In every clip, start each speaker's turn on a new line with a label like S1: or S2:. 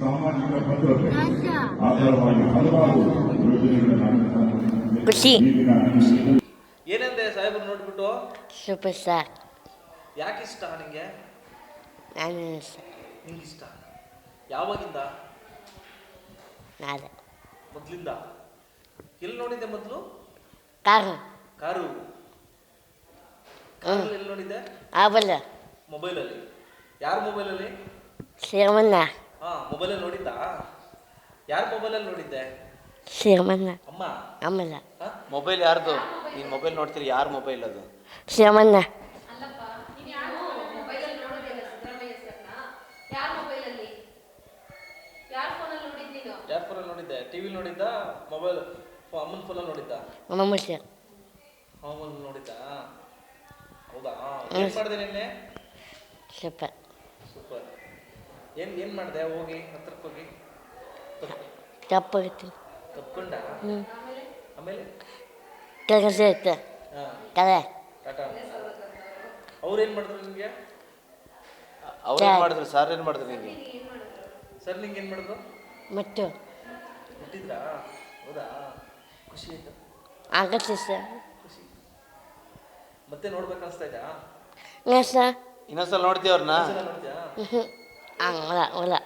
S1: ಸಾಮಾಜಿಕ ಭದ್ರತೆ ಆಧಾರವಾಗಿ ಹಲವಾರು ಯೋಜನೆಗಳನ್ನು
S2: ಖುಷಿ.
S3: ಏನಂದೆ ಸಾಹೇಬ್ರು ನೋಡ್ಬಿಟ್ಟು?
S2: Super star.
S3: ಯಾಕೆ ಇಷ್ಟ ನಿಂಗೆ?
S2: ನಾನು
S3: ನಿಂಗೆ ಇಷ್ಟ? ಯಾವಾಗಿಂದ?
S2: ಮೊದ್ಲಿಂದ
S3: ಮೊದಲಿಂದ? ಎಲ್ಲಿ ನೋಡಿದ್ದೆ ಮೊದಲು?
S2: ಕಾರು.
S3: ಕಾರು. ಕಾರಲ್ಲಿ ಎಲ್ಲಿ ನೋಡಿದ್ದೆ?
S2: ಆಬಲ್ಲ
S3: ಮೊಬೈಲಲ್ಲಿ. ಯಾರ ಮೊಬೈಲಲ್ಲಿ
S2: ಶ್ರೀಮನ್ನ
S3: ಹಾ ಮೊಬೈಲಲ್ಲಿ ನೋಡಿದ್ದ? ಯಾರ ಮೊಬೈಲಲ್ಲಿ ನೋಡಿದ್ದೆ?
S2: ಶ್ರೀಮನ್ನ
S3: ಅಮ್ಮ?
S2: ಆಮೇಲೆ
S3: ಹಾ?
S4: ಮೊಬೈಲ್ ಯಾರ್ದು? ನೀನು ಮೊಬೈಲ್ ನೋಡ್ತೀರಿ ಯಾರ ಮೊಬೈಲ್ ಅದು?
S5: ಯಾರ ಫೋನಲ್ಲಿ
S3: ನೋಡಿದ್ದೆ ಟಿವಿ ನೋಡಿದ್ದ? ಮೊಬೈಲ್ ಅಮ್ಮನ ಫೋನ್ ನೋಡಿದ್ದ?
S2: ಸರ್.
S3: ಅಮ್ಮನ ನೋಡಿದ್ದ? ಹೌದಾ? ಏನ್ ಮಾಡಿದೆ ನಿನ್ನೆ?
S2: ಸೂಪರ್
S3: ಸೂಪರ್ ಏನು ಏನು ಮಾಡಿದೆ? ಹೋಗಿ ಹತ್ರಕ್ಕೆ ಹೋಗಿ.
S2: ತಪ್ಪಾಗಿತ್ತು.
S3: ತಪ್ಕೊಂಡ?
S2: ಹ್ಞೂ
S3: ಆಮೇಲೆ?
S2: ಕೆಲಸ ಇತ್ತು.
S3: ಹಾಂ.
S2: ಕಲೆ
S3: ಟಾಟಾ. ಅವ್ರು ಏನು ಮಾಡಿದ್ರು ನಿಮಗೆ?
S4: ಅವ್ರು ಏನು ಮಾಡಿದ್ರು? ಸರ್ ಏನು ಮಾಡಿದ್ರು ನಿಮಗೆ?
S3: ಸರ್ ನಿಂಗೆ ಏನು ಮಾಡಿದ್ರು?
S2: ಮತ್ತು
S3: ಹುಟ್ಟಿದ್ರಾ ಹೌದಾ? ಖುಷಿ ಆಯ್ತು.
S2: ಆಗತ್ತೆ ಸರ್.
S3: ಖುಷಿ. ಮತ್ತೆ ನೋಡ್ಬೇಕು ಅನಿಸ್ತಾ ಇದ್ದಾ
S2: ಸರ್.
S4: ಇನ್ನೊಂದ್ಸಲ ನೋಡ್ತೀವಿ ಅವ್ರನ್ನ
S2: ಹ್ಞೂ ಹಂಗಲ್ಲ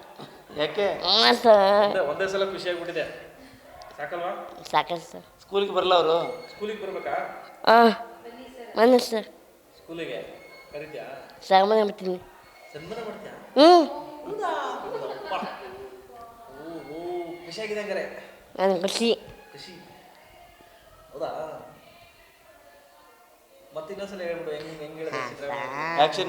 S4: ಯಾಕೆ?
S2: ಸರ್.
S3: ಒಂದೇ ಒಂದೇ ಸಲ ಖುಷಿ ಆಗ್ಬಿಟ್ಟಿದೆ. ಸಾಕಲ್ವಾ?
S2: ಸಾಕಲ್ಲ ಸರ್.
S4: ಸ್ಕೂಲಿಗೆ ಬರಲ್ಲ ಅವರು?
S3: ಸ್ಕೂಲಿಗೆ ಬರ್ಬೇಕಾ?
S2: ಹಾಂ ಬನ್ನಿ ಸರ್.
S3: ಸ್ಕೂಲಿಗೆ? ಕರಿತ್ಯಾ?
S2: ಸನ್ಮಾನ ಮಾಡ್ತೀನಿ
S3: ಸನ್ಮಾನ ಮಾಡ್ತೀಯಾ?
S2: ಹ್ಞೂ
S3: ಓ ಖುಷಿ ಆಗಿದೆ ಹಂಗಾರೆ.
S2: ನಾನು ಖುಷಿ.
S3: ಖುಷಿ. ಹೌದಾ? ಮತ್ತೆ ಇನ್ನೊಂದ್ಸಲ ಹೇಳ್ಬಿಡು ಹೆಂಗ್ ಹೆಂಗ್ ಹೇಳಿದೆ ಸಿದ್ದರಾಮಯ್ಯ
S4: ಆ್ಯಕ್ಷನ್